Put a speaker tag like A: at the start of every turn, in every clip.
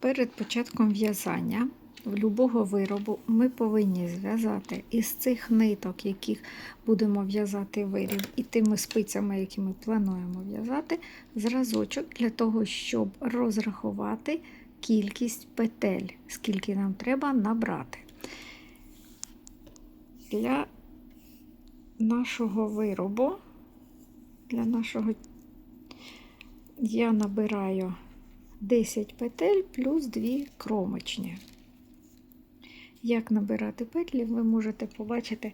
A: Перед початком в'язання любого виробу ми повинні зв'язати із цих ниток, яких будемо в'язати виріб, і тими спицями, які ми плануємо в'язати, зразочок для того, щоб розрахувати кількість петель, скільки нам треба набрати. Для нашого виробу, для нашого я набираю 10 петель плюс 2 кромочні. Як набирати петлі, ви можете побачити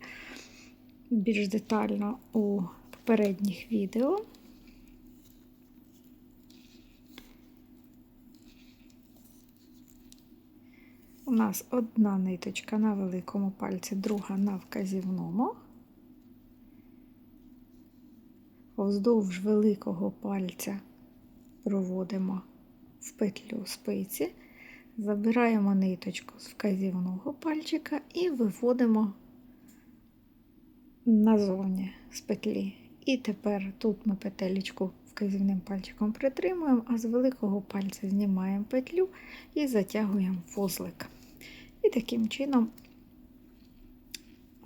A: більш детально у попередніх відео. У нас одна ниточка на великому пальці, друга на вказівному. Вздовж великого пальця проводимо в петлю спиці, забираємо ниточку з вказівного пальчика і виводимо назовні з петлі. І тепер тут ми петелечку вказівним пальчиком притримуємо, а з великого пальця знімаємо петлю і затягуємо вузлик. І таким чином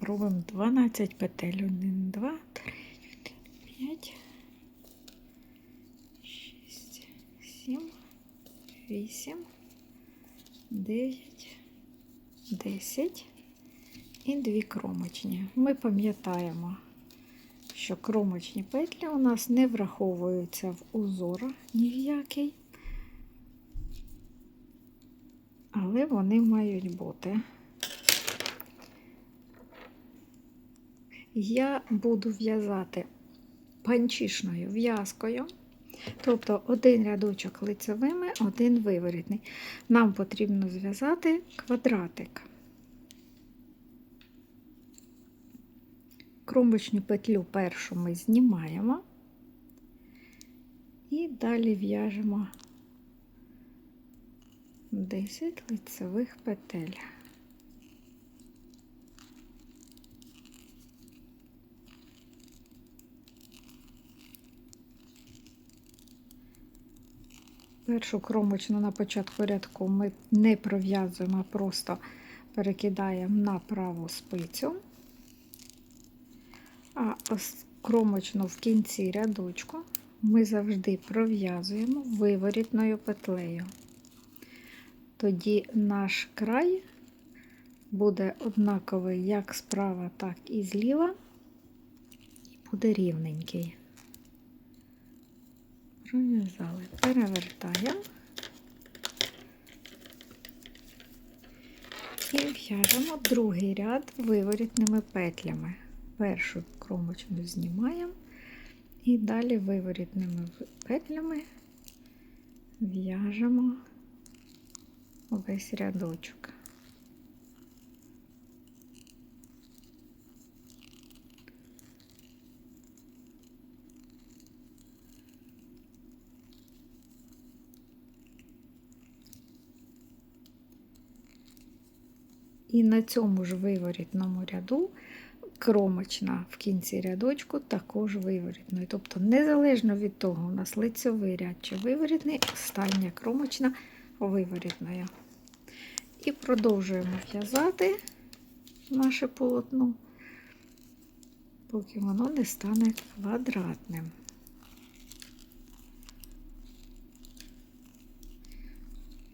A: робимо 12 петель. 1, 2, 3, 4, 5, 6, 7, 8, 9, 10 і 2 кромочні. Ми пам'ятаємо, що кромочні петлі у нас не враховуються в узор ні в який, але вони мають бути. Я буду в'язати панчішною в'язкою. Тобто один рядочок лицевими, один виворітний. Нам потрібно зв'язати квадратик. Кромочну петлю першу ми знімаємо і далі в'яжемо 10 лицевих петель. Першу кромочну на початку рядку ми не пров'язуємо, а просто перекидаємо на праву спицю, а кромочну в кінці рядочку ми завжди пров'язуємо виворітною петлею. Тоді наш край буде однаковий як справа, так і зліва, і буде рівненький пров'язали, перевертаємо і в'яжемо другий ряд виворітними петлями. Першу кромочну знімаємо і далі виворітними петлями в'яжемо весь рядочок. І на цьому ж виворітному ряду кромочна в кінці рядочку також виворітною. Тобто, незалежно від того, у нас лицевий ряд чи виворітний, остання кромочна виворітною. І продовжуємо в'язати наше полотно, поки воно не стане квадратним.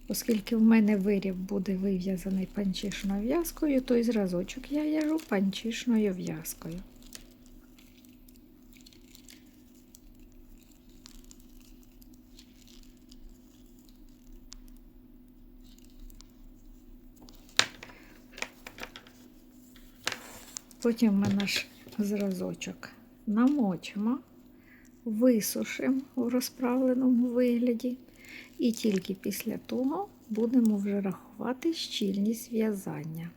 A: Оскільки в мене виріб буде вив'язаний панчішною в'язкою, то і зразочок я в'яжу панчішною в'язкою. Потім ми наш зразочок намочимо, висушимо у розправленому вигляді. І тільки після того будемо вже рахувати щільність в'язання.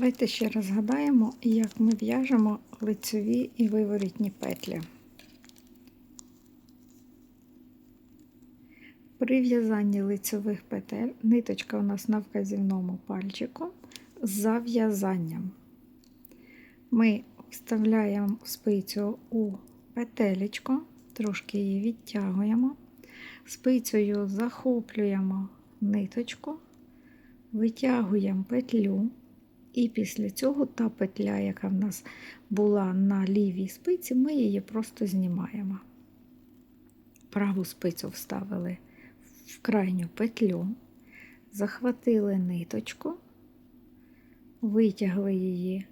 A: Давайте ще раз згадаємо, як ми в'яжемо лицеві і виворітні петлі. При в'язанні лицевих петель ниточка у нас на вказівному пальчику з зав'язанням. Ми вставляємо спицю у петелечку, трошки її відтягуємо, спицею захоплюємо ниточку, витягуємо петлю, і після цього та петля, яка в нас була на лівій спиці, ми її просто знімаємо. Праву спицю вставили в крайню петлю, захватили ниточку, витягли її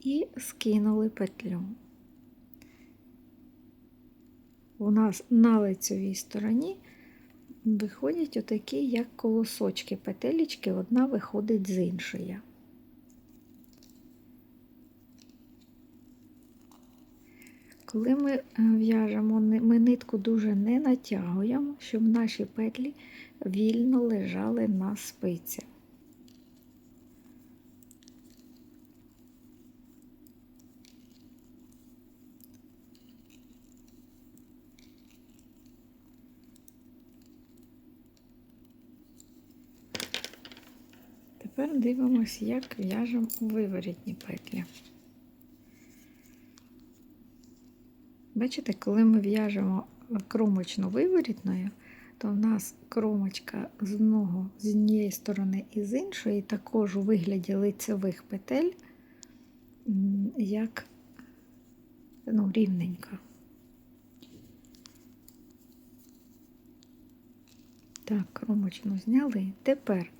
A: і скинули петлю. У нас на лицевій стороні виходять отакі, як колосочки петелечки, одна виходить з іншої. Коли ми е, в'яжемо, ми нитку дуже не натягуємо, щоб наші петлі вільно лежали на спиці. Тепер дивимося, як в'яжемо виворітні петлі. Бачите, коли ми в'яжемо кромочно виворітною, то в нас кромочка з одного, з однієї сторони і з іншої, також у вигляді лицевих петель, як ну, рівненька. Так, кромочну зняли. Тепер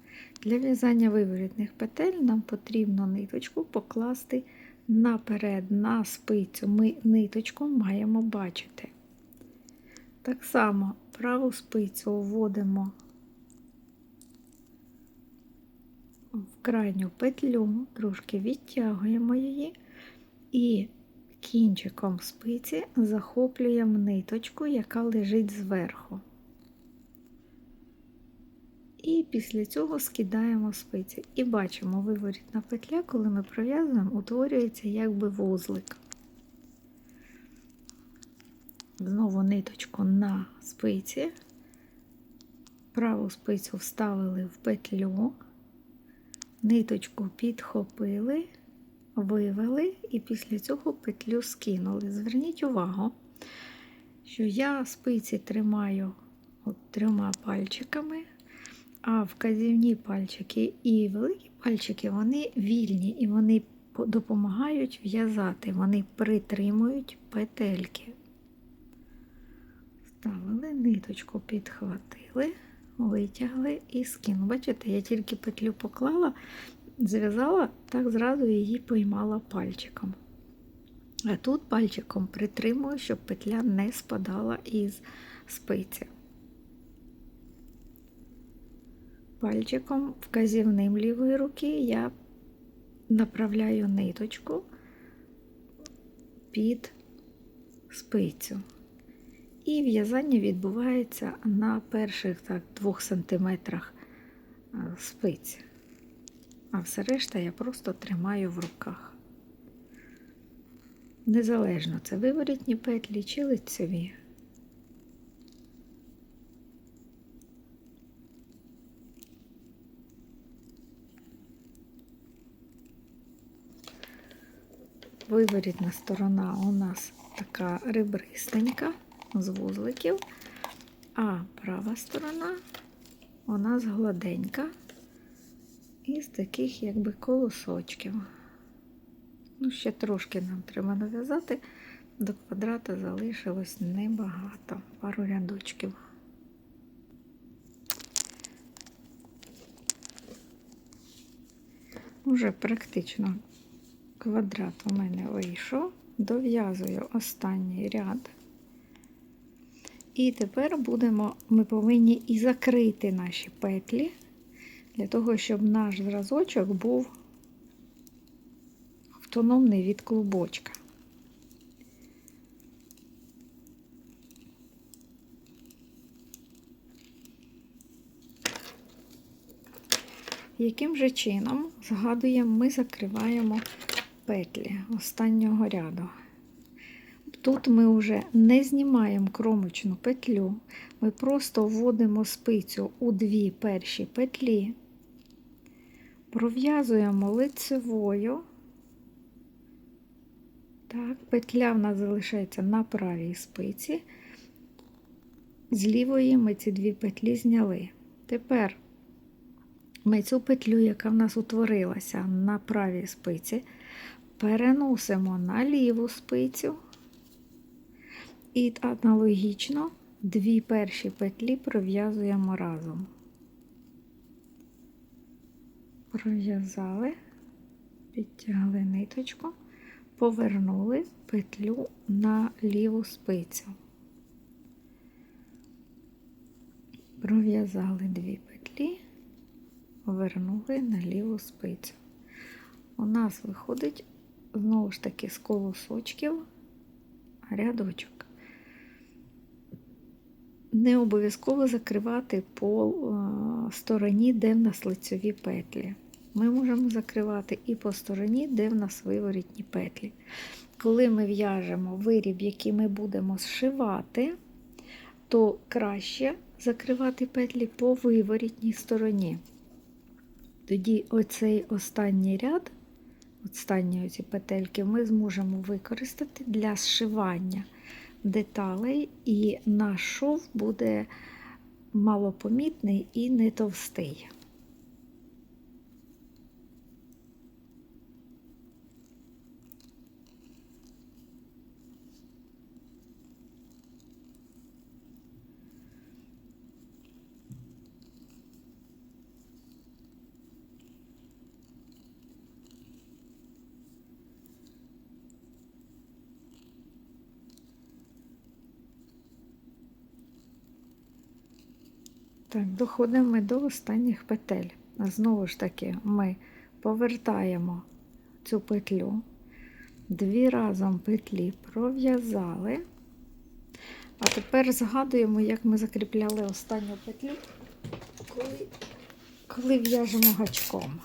A: для в'язання виворітних петель нам потрібно ниточку покласти наперед на спицю. Ми ниточку маємо бачити. Так само праву спицю вводимо в крайню петлю, трошки відтягуємо її і кінчиком спиці захоплюємо ниточку, яка лежить зверху. І після цього скидаємо спиці. І бачимо, виворітна петля, коли ми пров'язуємо, утворюється якби вузлик. Знову ниточку на спиці, праву спицю вставили в петлю, ниточку підхопили, вивели і після цього петлю скинули. Зверніть увагу, що я спиці тримаю от трьома пальчиками. А вказівні пальчики і великі пальчики вони вільні і вони допомагають в'язати, вони притримують петельки. Ставили ниточку, підхватили, витягли і скинули. Бачите, я тільки петлю поклала, зв'язала, так зразу її поймала пальчиком. А тут пальчиком притримую, щоб петля не спадала із спиці. Пальчиком вказівним лівої руки я направляю ниточку під спицю. І в'язання відбувається на перших так, 2 см спиці. А все решта я просто тримаю в руках. Незалежно це виворітні петлі чи лицеві. Виворітна сторона у нас така ребристенька з вузликів, а права сторона у нас гладенька із таких якби колосочків. Ну, ще трошки нам треба нав'язати, до квадрата залишилось небагато, пару рядочків. Уже практично квадрат у мене вийшов, дов'язую останній ряд. І тепер будемо, ми повинні і закрити наші петлі, для того, щоб наш зразочок був автономний від клубочка. Яким же чином, згадуємо, ми закриваємо петлі останнього ряду. Тут ми вже не знімаємо кромочну петлю, ми просто вводимо спицю у дві перші петлі, пров'язуємо лицевою. Так, петля в нас залишається на правій спиці. З лівої ми ці дві петлі зняли. Тепер ми цю петлю, яка в нас утворилася на правій спиці, переносимо на ліву спицю. І аналогічно дві перші петлі пров'язуємо разом. Пров'язали, підтягли ниточку, повернули петлю на ліву спицю. Пров'язали дві петлі, повернули на ліву спицю. У нас виходить знову ж таки з колосочків рядочок. Не обов'язково закривати по е, стороні, де в нас лицеві петлі. Ми можемо закривати і по стороні, де в нас виворітні петлі. Коли ми в'яжемо виріб, який ми будемо зшивати, то краще закривати петлі по виворітній стороні. Тоді оцей останній ряд, останні оці петельки, ми зможемо використати для зшивання деталей, і наш шов буде малопомітний і не товстий. Так, доходимо ми до останніх петель. Знову ж таки, ми повертаємо цю петлю, дві разом петлі пров'язали. А тепер згадуємо, як ми закріпляли останню петлю, коли, коли в'яжемо гачком.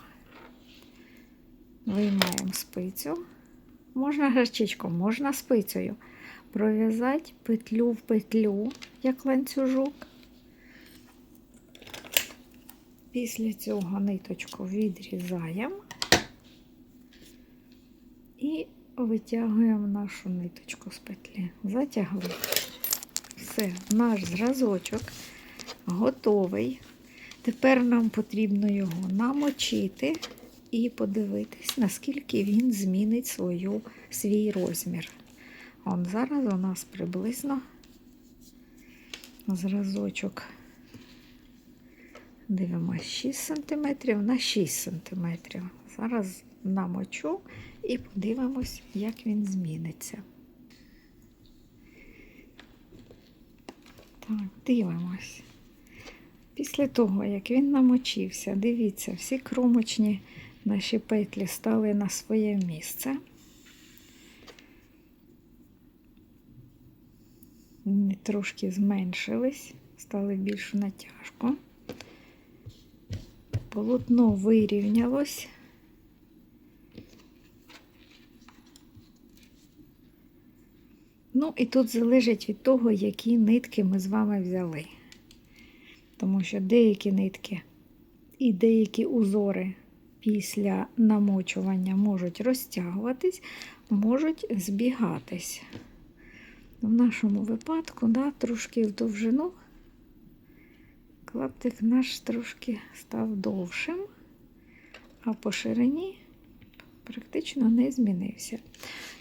A: Виймаємо спицю. Можна гачечком, можна спицею. Пров'язати петлю в петлю, як ланцюжок. Після цього ниточку відрізаємо і витягуємо нашу ниточку з петлі. Затягли. Все, наш зразочок готовий. Тепер нам потрібно його намочити і подивитись, наскільки він змінить свою, свій розмір. Он зараз у нас приблизно зразочок. Дивимося 6 см на 6 см. Зараз намочу і подивимось, як він зміниться. Так, дивимось. Після того, як він намочився, дивіться, всі кромочні наші петлі стали на своє місце. Трошки зменшились, стали більш натяжко полотно вирівнялось. Ну, і тут залежить від того, які нитки ми з вами взяли. Тому що деякі нитки і деякі узори після намочування можуть розтягуватись, можуть збігатись. В нашому випадку, да, трошки в довжину клаптик наш трошки став довшим, а по ширині практично не змінився.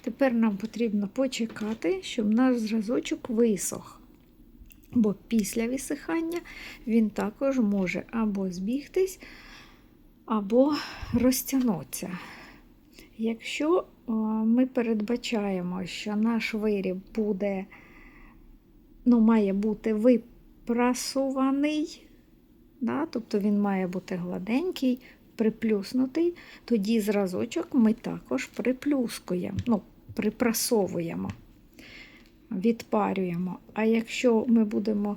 A: Тепер нам потрібно почекати, щоб наш зразочок висох. Бо після висихання він також може або збігтись, або розтягнутися. Якщо ми передбачаємо, що наш виріб буде, ну, має бути вип прасуваний, да, тобто він має бути гладенький, приплюснутий, тоді зразочок ми також приплюскуємо, ну, припрасовуємо, відпарюємо. А якщо ми будемо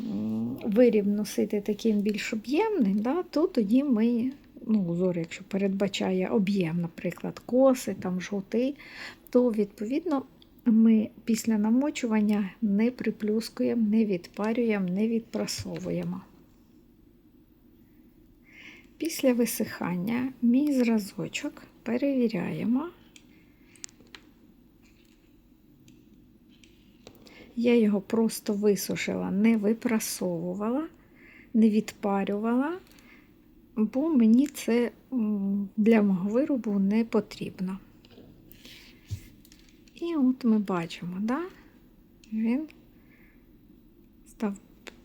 A: м, виріб носити таким більш об'ємним, да, то тоді ми, ну, узор, якщо передбачає об'єм, наприклад, коси, там, жовти, то відповідно ми після намочування не приплюскуємо, не відпарюємо, не відпрасовуємо. Після висихання мій зразочок перевіряємо. Я його просто висушила, не випрасовувала, не відпарювала, бо мені це для мого виробу не потрібно. І от ми бачимо, да? він став,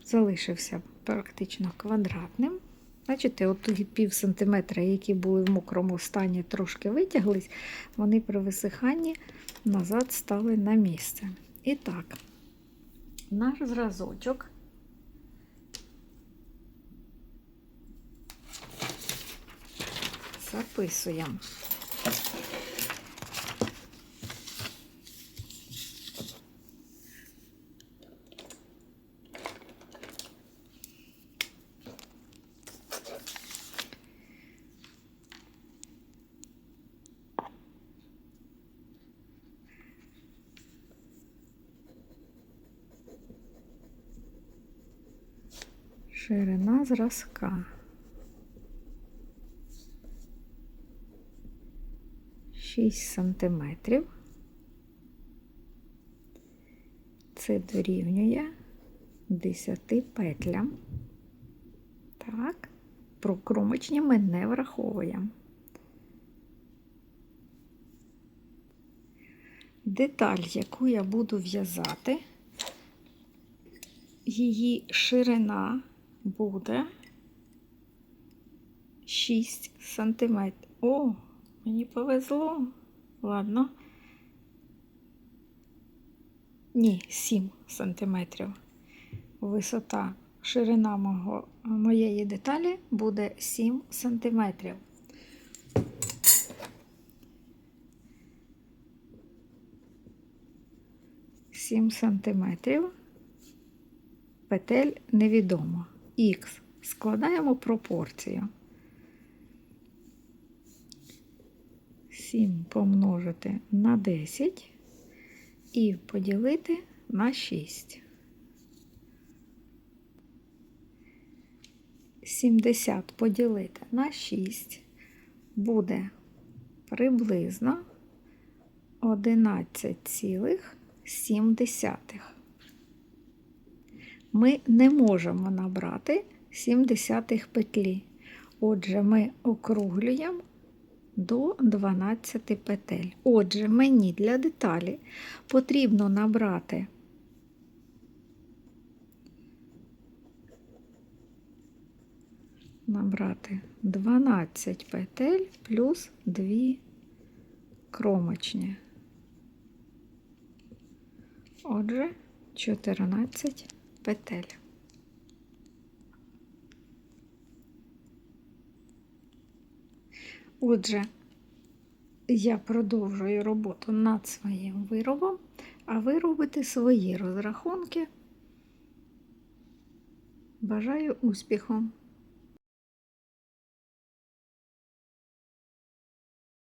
A: залишився практично квадратним. Бачите, от пів сантиметра, які були в мокрому стані, трошки витяглись, вони при висиханні назад стали на місце. І так, наш зразочок. Записуємо. Ширина зразка. 6 сантиметрів. Це дорівнює 10 петлям. Так, про кромочні ми не враховуємо. Деталь, яку я буду в'язати, її ширина буде 6 сантиметрів. О, мені повезло. Ладно. Ні, 7 сантиметрів. Висота, ширина мого, моєї деталі буде 7 сантиметрів. Сім сантиметрів. Петель невідомо. Х. Складаємо пропорцію. 7 помножити на 10 і поділити на 6. 70 поділити на 6 буде приблизно 11,7. Ми не можемо набрати 7 десятих петлі. Отже, ми округлюємо до 12 петель. Отже, мені для деталі потрібно набрати набрати 12 петель плюс 2 кромочні. Отже, 14 петель. Отже, я продовжую роботу над своїм виробом, а ви робите свої розрахунки. Бажаю успіху!